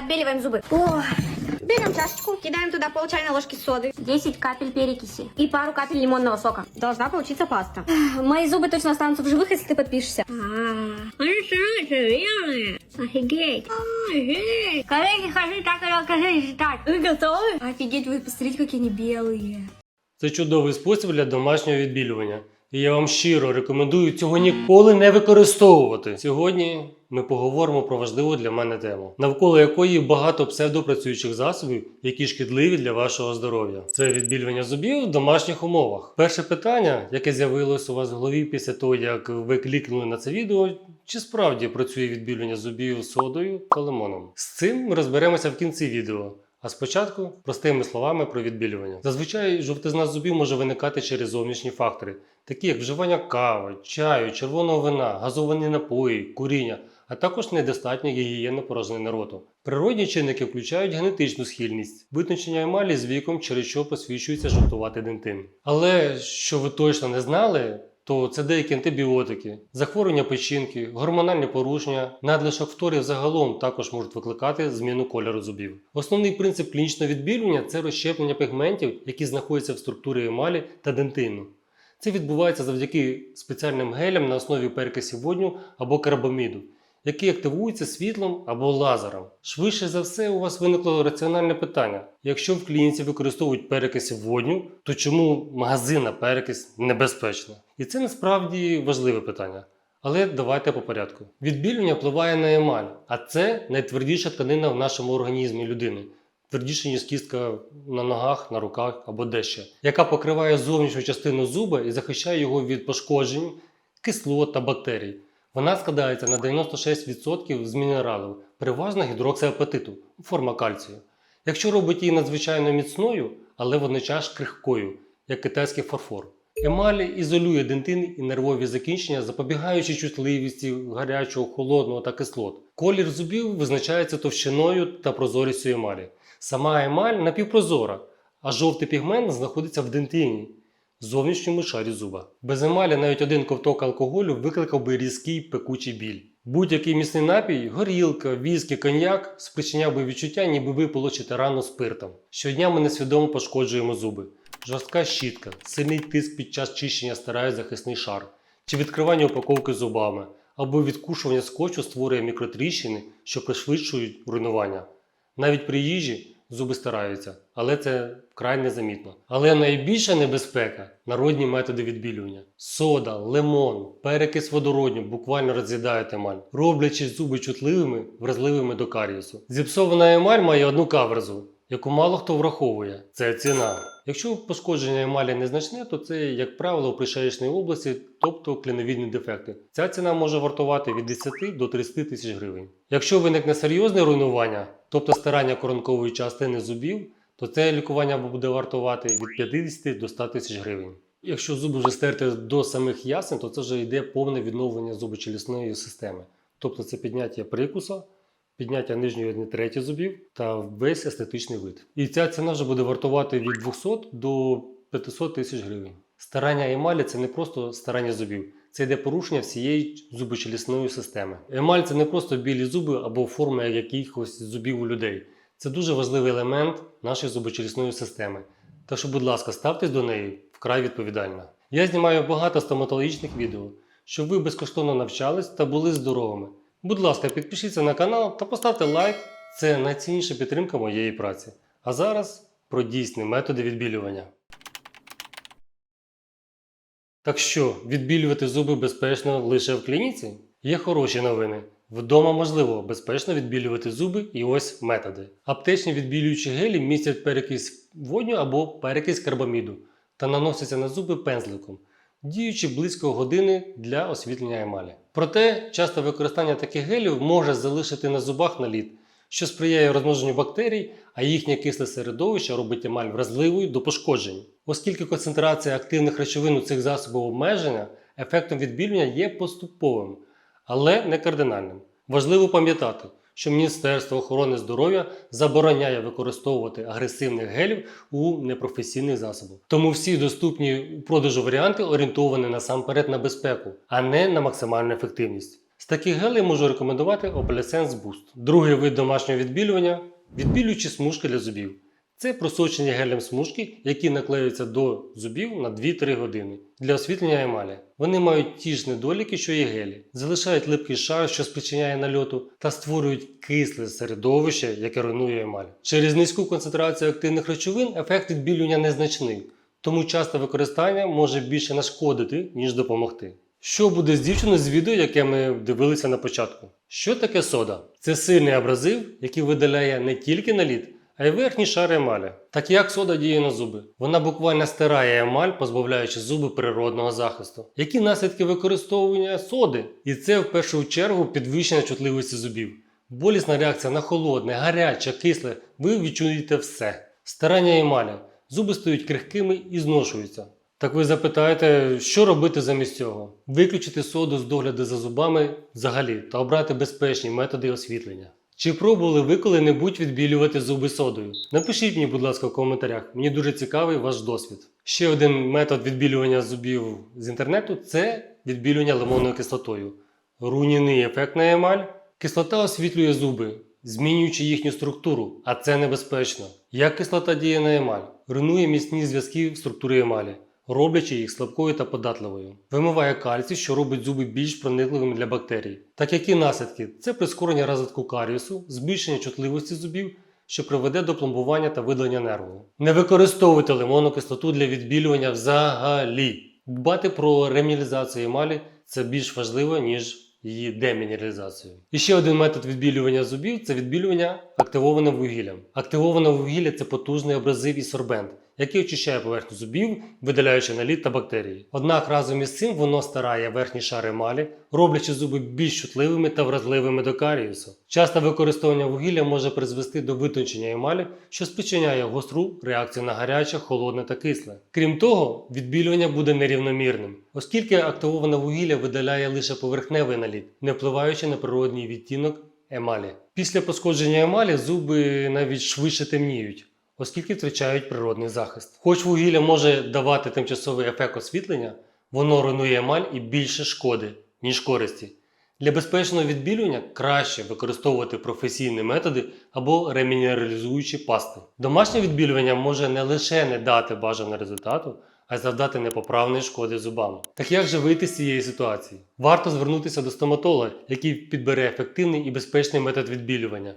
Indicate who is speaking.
Speaker 1: отбеливаем зубы.
Speaker 2: О, берем чашечку, кидаем туда пол чайной ложки соды
Speaker 1: 10 капель перекиси.
Speaker 2: и пару капель лимонного сока. Должна получиться паста.
Speaker 1: Мои зубы точно останутся в живых, если ты подпишешься.
Speaker 2: Они серьезные. Офигеть. Офигеть.
Speaker 1: Коллеги, хочу так и расскажи читать. Вы готовы? Офигеть, вы посмотрите, какие они белые.
Speaker 3: Це чудовий спосіб для домашнього відбілювання. І я вам щиро рекомендую цього ніколи не використовувати. Сьогодні ми поговоримо про важливу для мене тему, навколо якої багато псевдопрацюючих засобів, які шкідливі для вашого здоров'я. Це відбілювання зубів в домашніх умовах. Перше питання, яке з'явилось у вас в голові після того, як ви клікнули на це відео, чи справді працює відбілювання зубів содою та лимоном? З цим ми розберемося в кінці відео. А спочатку простими словами про відбілювання. Зазвичай жовтизна зубів може виникати через зовнішні фактори, такі як вживання кави, чаю, червоного вина, газовані напої, куріння, а також недостатня гігієна порожнини роту. Природні чинники включають генетичну схильність, витончення емалі з віком, через що посвідчується жовтуватий дентин. Але що ви точно не знали, то це деякі антибіотики, захворювання печінки, гормональні порушення, надлишок фторів загалом також можуть викликати зміну кольору зубів. Основний принцип клінічного відбілювання це розщеплення пігментів, які знаходяться в структурі емалі та дентину. Це відбувається завдяки спеціальним гелям на основі перекисів водню або карбаміду, які активуються світлом або лазером. Швидше за все, у вас виникло раціональне питання: якщо в клініці використовують перекиси водню, то чому магазинна перекис небезпечна? І це насправді важливе питання. Але давайте по порядку. Відбілювання впливає на емаль, а це найтвердіша тканина в нашому організмі людини. Твердіше, ніж кістка на ногах, на руках або дещо, яка покриває зовнішню частину зуба і захищає його від пошкоджень, кислот та бактерій. Вона складається на 96% з мінералів, переважно гідроксиапатиту, форма кальцію. Якщо робить її надзвичайно міцною, але водночас крихкою, як китайський фарфор. Емаль ізолює дентин і нервові закінчення, запобігаючи чутливості гарячого, холодного та кислот. Колір зубів визначається товщиною та прозорістю емалі. Сама емаль напівпрозора, а жовтий пігмент знаходиться в дентині, зовнішньому шарі зуба. Без емалі навіть один ковток алкоголю викликав би різкий пекучий біль. Будь-який міцний напій, горілка, віскі, коньяк спричиняв би відчуття, ніби ви полочите рану спиртом. Щодня ми несвідомо пошкоджуємо зуби. Жорстка щітка, сильний тиск під час чищення стирає захисний шар, чи відкривання упаковки зубами, або відкушування скотчу створює мікротріщини, що пришвидшують руйнування. Навіть при їжі зуби стараються, але це вкрай незамітно. Але найбільша небезпека народні методи відбілювання. Сода, лимон, перекис водородню буквально роз'їдають емаль, роблячи зуби чутливими, вразливими до карієсу. Зіпсована емаль має одну каверзу, яку мало хто враховує це ціна. Якщо пошкодження емалі незначне, то це, як правило, у пришеєчній області, тобто кліновідні дефекти. Ця ціна може вартувати від 10 до 30 тисяч гривень. Якщо виникне серйозне руйнування, тобто старання коронкової частини зубів, то це лікування буде вартувати від 50 до 100 тисяч гривень. Якщо зуби вже стерти до самих ясен, то це вже йде повне відновлення зубочелісної системи. Тобто це підняття прикуса, підняття нижньої одні треті зубів та весь естетичний вид. І ця ціна вже буде вартувати від 200 до 500 тисяч гривень. Старання емалі це не просто старання зубів, це йде порушення всієї зубочелісної системи. Емаль це не просто білі зуби або форма якихось зубів у людей. Це дуже важливий елемент нашої зубочелісної системи. Так що, будь ласка, ставтесь до неї вкрай відповідально. Я знімаю багато стоматологічних відео, щоб ви безкоштовно навчались та були здоровими. Будь ласка, підпишіться на канал та поставте лайк. Це найцінніша підтримка моєї праці. А зараз про дійсні методи відбілювання. Так що, відбілювати зуби безпечно лише в клініці? Є хороші новини. Вдома можливо безпечно відбілювати зуби і ось методи. Аптечні відбілюючі гелі містять перекись водню або перекись карбаміду та наносяться на зуби пензликом, діючи близько години для освітлення емалі. Проте часто використання таких гелів може залишити на зубах наліт, що сприяє розмноженню бактерій, а їхнє кисле середовище робить емаль вразливою до пошкоджень. Оскільки концентрація активних речовин у цих засобах обмежена, ефектом відбілювання є поступовим, але не кардинальним. Важливо пам'ятати, що Міністерство охорони здоров'я забороняє використовувати агресивних гелів у непрофесійних засобах. Тому всі доступні у продажу варіанти орієнтовані насамперед на безпеку, а не на максимальну ефективність. З таких гелей можу рекомендувати Opalescence Boost. Другий вид домашнього відбілювання відбілюючі смужки для зубів. Це просочені гелем смужки, які наклеюються до зубів на 2-3 години для освітлення емалі. Вони мають ті ж недоліки, що і гелі, залишають липкий шар, що спричиняє нальоту, та створюють кисле середовище, яке руйнує емаль. Через низьку концентрацію активних речовин ефект відбілювання незначний, тому часте використання може більше нашкодити, ніж допомогти. Що буде з дівчиною з відео, яке ми дивилися на початку? Що таке сода? Це сильний абразив, який видаляє не тільки наліт, а й верхній шар емалі. Так як сода діє на зуби? Вона буквально стирає емаль, позбавляючи зуби природного захисту. Які наслідки використовування соди? І це в першу чергу підвищення чутливості зубів. Болісна реакція на холодне, гаряче, кисле, ви відчуєте все. Старання емалі. Зуби стають крихкими і зношуються. Так ви запитаєте, що робити замість цього? Виключити соду з догляду за зубами взагалі та обрати безпечні методи освітлення. Чи пробували ви коли-небудь відбілювати зуби содою? Напишіть мені, будь ласка, в коментарях. Мені дуже цікавий ваш досвід. Ще один метод відбілювання зубів з інтернету це відбілювання лимонною кислотою. Руйнівний ефект на емаль. Кислота освітлює зуби, змінюючи їхню структуру, а це небезпечно. Як кислота діє на емаль? Руйнує міцні зв'язки в структурі емалі, роблячи їх слабкою та податливою. Вимиває кальцій, що робить зуби більш проникливими для бактерій. Так які наслідки? Це прискорення розвитку каріусу, збільшення чутливості зубів, що приведе до пломбування та видалення нерву. Не використовуйте лимонну кислоту для відбілювання взагалі. Дбати про реміналізацію емалі це більш важливо, ніж її демінералізацію. І ще один метод відбілювання зубів це відбілювання активованим вугіллям. Активоване вугілля це потужний абразив і сорбент, який очищає поверхню зубів, видаляючи наліт та бактерії. Однак разом із цим воно старає верхній шар емалі, роблячи зуби більш чутливими та вразливими до каріусу. Часте використовування вугілля може призвести до витончення емалі, що спричиняє гостру реакцію на гаряче, холодне та кисле. Крім того, відбілювання буде нерівномірним, оскільки активоване вугілля видаляє лише поверхневий наліт, не впливаючи на природній відтінок емалі. Після пошкодження емалі зуби навіть швидше темніють. Оскільки втрачають природний захист. Хоч вугілля може давати тимчасовий ефект освітлення, воно руйнує емаль і більше шкоди, ніж користі. Для безпечного відбілювання краще використовувати професійні методи або ремінералізуючі пасти. Домашнє відбілювання може не лише не дати бажаного результату, а й завдати непоправної шкоди зубам. Так як же вийти з цієї ситуації? Варто звернутися до стоматолога, який підбере ефективний і безпечний метод відбілювання.